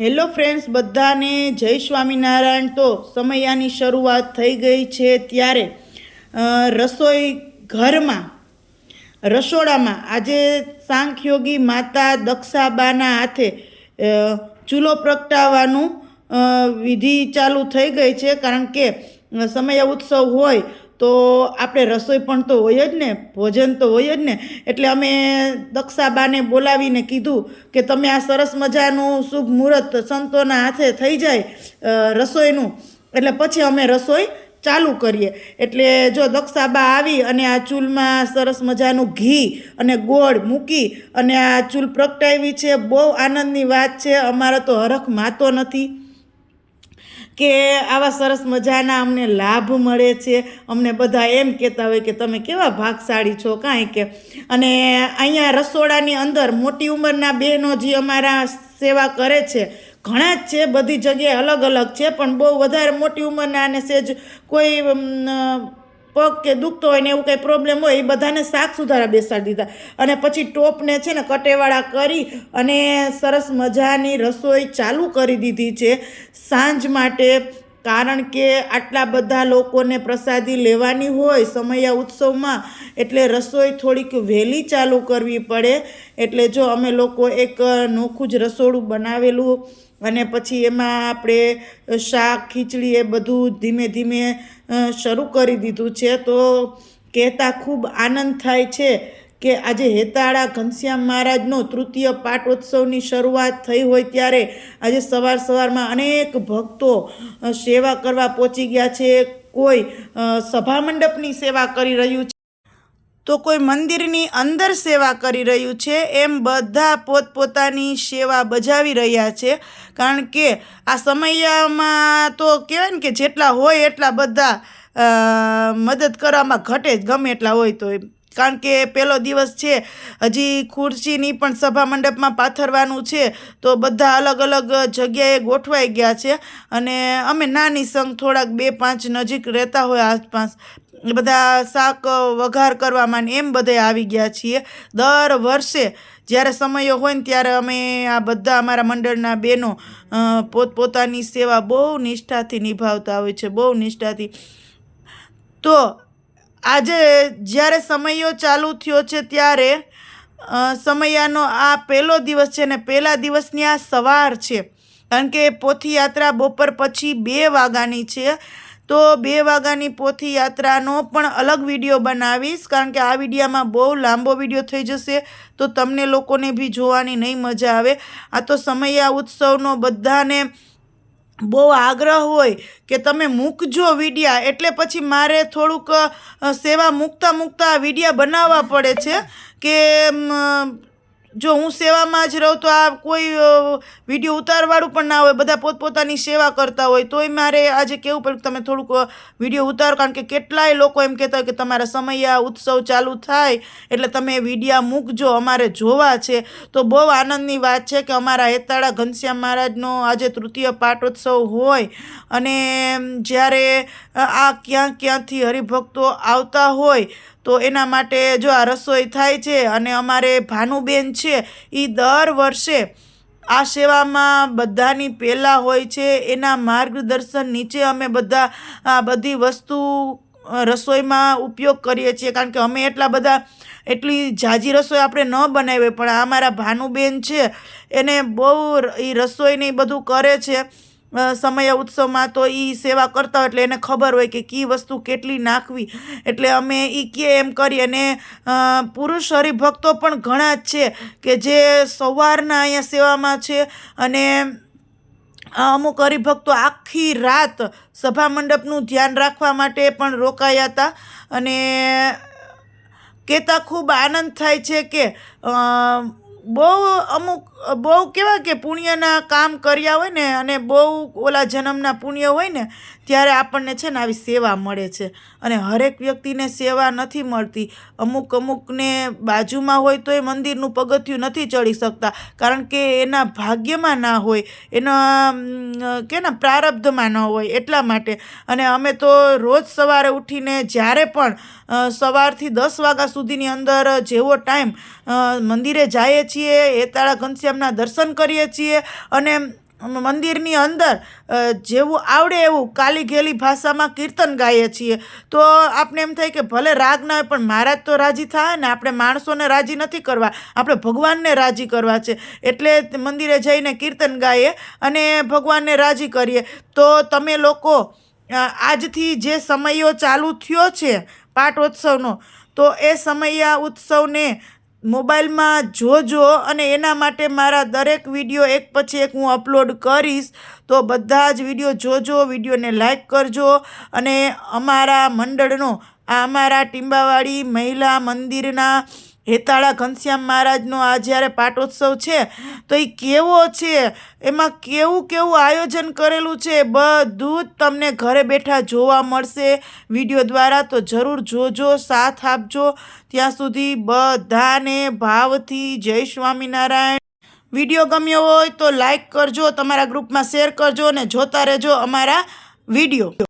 Hello friends, બધાને જય સ્વામિનારાયણ. તો સમયાની શરૂઆત થઈ ગઈ છે ત્યારે રસોઈ ઘરમાં, રસોડામાં આજે સાંખયોગી માતા દક્ષાબાના હાથે ચૂલો પ્રગટાવવાનું વિધિ ચાલુ થઈ ગઈ છે. કારણ કે સમય ઉત્સવ હોય તો આપણે રસોઈ પણ તો હોય જ ને, ભોજન તો હોય જ ને. એટલે અમે દક્ષાબાને બોલાવીને કીધું કે તમે આ સરસ મજાનું શુભ મુહૂર્ત સંતોના હાથે થઈ જાય રસોઈનું. એટલે પછી અમે રસોઈ ચાલુ કરીએ. એટલે જો દક્ષાબા આવી અને આ ચૂલમાં સરસ મજાનું ઘી અને ગોળ મૂકી અને આ ચૂલ પ્રગટાવી છે, બહુ આનંદની વાત છે. અમારે તો હરખ માતો નથી. કે આવા સરસ મજાના અમને લાભ મળે છે. અમને બધા એમ કહેતા હોય કે તમે કેવા ભાગશાળી છો કાંઈ કે. અને અહીંયા રસોડાની અંદર મોટી ઉંમરના બહેનો જે અમારા સેવા કરે છે, ઘણા જ છે, બધી જગ્યાએ અલગ અલગ છે, પણ બહુ વધારે મોટી ઉંમરના અને સેજ કોઈ પગ કે દુખતો હોય ને એવું કંઈ પ્રોબ્લેમ હોય, એ બધાને શાક સુધારા બેસાડી દીધા. અને પછી ટોપને છે ને કટેવાળા કરી અને સરસ મજાની રસોઈ ચાલુ કરી દીધી છે. સાંજ માટે, કારણ કે આટલા બધા લોકોને પ્રસાદી લેવાની હોય સમયા ઉત્સવમાં, એટલે રસોઈ થોડીક વહેલી ચાલુ કરવી પડે. એટલે જો અમે લોકો એક નોખું જ રસોડું બનાવેલું અને પછી એમાં આપણે શાક, ખીચડી એ બધું ધીમે ધીમે શરૂ કરી દીધું છે. તો કહેતા ખૂબ આનંદ થાય છે કે આજે હેતાળા ઘનશ્યામ મહારાજનો તૃતીય પાટોત્સવની શરૂઆત થઈ હોય ત્યારે આજે સવાર સવારમાં અનેક ભક્તો સેવા કરવા પહોંચી ગયા છે. કોઈ સભા મંડપની સેવા કરી રહ્યું છે. તો કોઈ મંદિરની અંદર સેવા કરી રહ્યું છે એમ બધા પોતપોતાની સેવા બજાવી રહ્યા છે. કારણ કે આ સમયમાં તો કહેવાય ને કે જેટલા હોય એટલા બધા મદદ કરવામાં ઘટે જ, ગમે એટલા હોય તો કારણ કે પહેલો દિવસ છે, હજી ખુરશીની પણ સભા મંડપમાં પાથરવાનું છે, તો બધા અલગ અલગ જગ્યાએ ગોઠવાઈ ગયા છે. અને અમે નાની સંઘ થોડાક બે પાંચ નજીક રહેતા હોય આસપાસ. બધા શાક વઘાર કરવામાં ને એમ બધે આવી ગયા છીએ. દર વર્ષે જ્યારે સમયો હોય ને ત્યારે અમે આ બધા અમારા મંડળના બહેનો પોતપોતાની સેવા બહુ નિષ્ઠાથી નિભાવતા હોય છે, બહુ નિષ્ઠાથી. તો આજે જ્યારે સમયો ચાલુ થયો છે ત્યારે સમયાનો આ પહેલો દિવસ છે ને પહેલા દિવસની આ સવાર છે. કારણ કે પોથી યાત્રા બપોર પછી બે વાગ્યાની છે. તો બે વાગ્યાની પોથી યાત્રાનો પણ અલગ વીડિયો બનાવીશ, કારણ કે આ વિડીયામાં બહુ લાંબો વીડિયો થઈ જશે, તો તમને લોકોને બી જોવાની નહીં મજા આવે. આ તો સમયા ઉત્સવનો બધાને બહુ આગ્રહ હોય કે તમે મૂકજો વિડીયા, એટલે પછી મારે થોડુંક સેવા મૂકતા મૂકતા વિડીયા બનાવવા પડે છે કે જો હું સેવામાં જ રહું તો આ કોઈ વીડિયો ઉતારવાળું પણ ના હોય, બધા પોતપોતાની સેવા કરતા હોય, તોય મારે આજે કેવું પડે કે તમે થોડુંક વીડિયો ઉતારો, કારણ કે કેટલાય લોકો એમ કહેતા હોય કે તમારા સમયા ઉત્સવ ચાલુ થાય, એટલે તમે વિડીયા મૂકજો, અમારે જોવા છે. તો બહુ આનંદની વાત છે કે અમારા હેતાળા ઘનશ્યામ મહારાજનો આજે તૃતીય પાટોત્સવ હોય, અને જ્યારે આ ક્યાં ક્યાંથી હરિભક્તો આવતા હોય, તો એના માટે જો આ રસોઈ થાય છે, અને અમારે ભાનુબેન છે એ દર વર્ષે આ સેવામાં બધાની પહેલાં હોય છે, એના માર્ગદર્શન નીચે અમે બધા, આ બધી વસ્તુ રસોઈમાં ઉપયોગ કરીએ છીએ. કારણ કે અમે એટલા બધા, એટલી ઝાઝી રસોઈ આપણે ન બનાવીએ પણ અમારા ભાનુબેન છે, એને બહુ એ રસોઈને એ બધું કરે છે. સમય ઉત્સવમાં તો એ સેવા કરતા એટલે એને ખબર હોય કે કી વસ્તુ કેટલી નાખવી. એટલે અમે એ કે એમ કરી અને પુરુષ હરિભક્તો પણ ઘણા જ છે કે જે સવારના અહીંયા સેવામાં છે અને અમુક હરિભક્તો આખી રાત સભા મંડપનું ધ્યાન રાખવા માટે પણ રોકાયા હતા અને કહેતા ખૂબ આનંદ થાય છે કે બહુ અમુક બહુ કેવા કે પુણ્યના કામ કર્યા હોય ને અને બહુ ઓલા જન્મના પુણ્ય હોય ને, ત્યારે આપણને છે ને આવી સેવા મળે છે. અને હરેક વ્યક્તિને સેવા નથી મળતી. અમુક અમુકને બાજુમાં હોય તો એ મંદિરનું પગથિયું નથી ચડી શકતા. કારણ કે એના ભાગ્યમાં ના હોય, એના કે ને પ્રારબ્ધમાં ન હોય એટલા માટે. અને અમે તો રોજ સવારે ઉઠીને જ્યારે પણ સવારથી દસ વાગ્યા સુધીની અંદર જેવો ટાઈમ મંદિરે જઈએ છીએ, એતાળા ઘનશ્યામના દર્શન કરીએ છીએ અને મંદિરની અંદર જેવું આવડે એવું કાલી ઘેલી ભાષામાં કીર્તન ગાઈએ છીએ. તો આપણે એમ થાય કે ભલે રાગ ના હોય, પણ મહારાજ તો રાજી થાય ને આપણે માણસોને રાજી નથી કરવા. આપણે ભગવાનને રાજી કરવા છે. એટલે મંદિરે જઈને કીર્તન ગાઈએ અને ભગવાનને રાજી કરીએ. તો તમે લોકો આજથી જે સમયો ચાલુ થયો છે પાટોત્સવનો તો એ સમયા ઉત્સવને મોબાઈલમાં જોજો અને એના માટે મારા દરેક વીડિયો એક પછી એક હું અપલોડ કરીશ. તો બધા જ વીડિયો જોજો, વિડીયોને લાઈક કરજો અને અમારા મંડળનો, આ અમારા ટીંબાવાડી મહિલા મંદિરના હેતાળા ઘનશ્યામ મહારાજનો આ જ્યારે પાટોત્સવ છે, તો એ કેવો છે? એમાં કેવું કેવું આયોજન કરેલું છે? બધું જ તમને ઘરે બેઠા જોવા મળશે વીડિયો દ્વારા. તો જરૂર જોજો, સાથ આપજો. ત્યાં સુધી બધાને ભાવથી જય સ્વામિનારાયણ. વીડિયો ગમ્યો હોય તો લાઈક કરજો, તમારા ગ્રુપમાં શેર કરજો અને જોતા રહેજો અમારા વીડિયો.